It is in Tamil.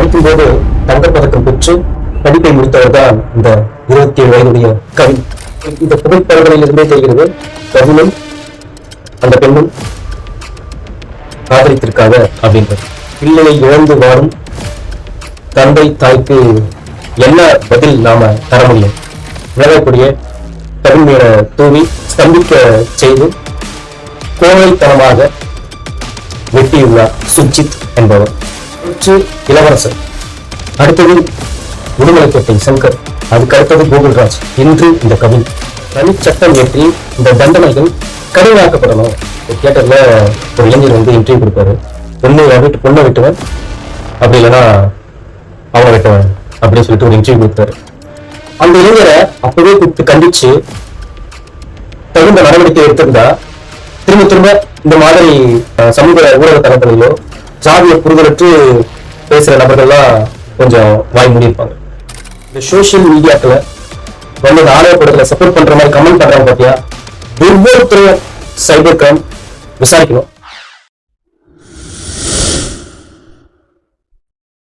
படிக்கும்போது தங்கப்பதக்கம் பெற்று படிப்பை முடித்தவர் தான் இந்த இருபத்தி ஏழு வயதுடைய கவி. இந்த புகைப்படங்களில் இருந்தே தெரிகிறது கவினும் அந்த பெண்ணும் காதலித்திருக்காங்க அப்படின்றது. பிள்ளையை இழந்து வாழும் தந்தை தாய்க்கு என்ன பதில் நாம தர முடியும் விலகக்கூடிய கவிஞர தூவி ஸ்தம்பிக்க செய்து கோழைத்தனமாக வெட்டியுள்ளார் சுஜித் என்பவர். அடுத்து இளவரசர். அடுத்தது உடுமலைப்பேட்டை சங்கர் அதுக்கு அடுத்தது கோகுல்ராஜ். இன்று இந்த கவி தனிச்சட்டம் ஏற்றி இந்த தண்டனைகள் கடுமையாக்கப்படணும். தியேட்டர்ல ஒரு இளைஞர் வந்து இன்டர்வியூ கொடுப்பாரு. பொண்ணு என் வீட்டு பொண்ணை வெட்டுவேன் அப்படி இல்லைன்னா அவனை வெட்டுவேன் அப்படின்னு சொல்லிட்டு ஒரு இன்டர்வியூ கொடுத்தாரு. அந்த இளைஞரை அப்பவே கூப்பிட்டு கண்டிச்சு தகுந்த நடவடிக்கை எடுத்திருந்தா திரும்ப திரும்ப இந்த மாதிரி சமூக ஊடக தளத்திலையோ ஜாதிய புரிதலற்று பேசுகிற நபர்கள்லாம் கொஞ்சம் வாய் முடியிருப்பாங்க. இந்த சோஷியல் மீடியாக்களை வந்து இந்த படத்தில் சப்போர்ட் பண்ணுற மாதிரி கமெண்ட் பண்ணுறாங்க பார்த்தியா ஒவ்வொருத்தரையும் சைபர் கிரைம் விசாரிக்கணும்.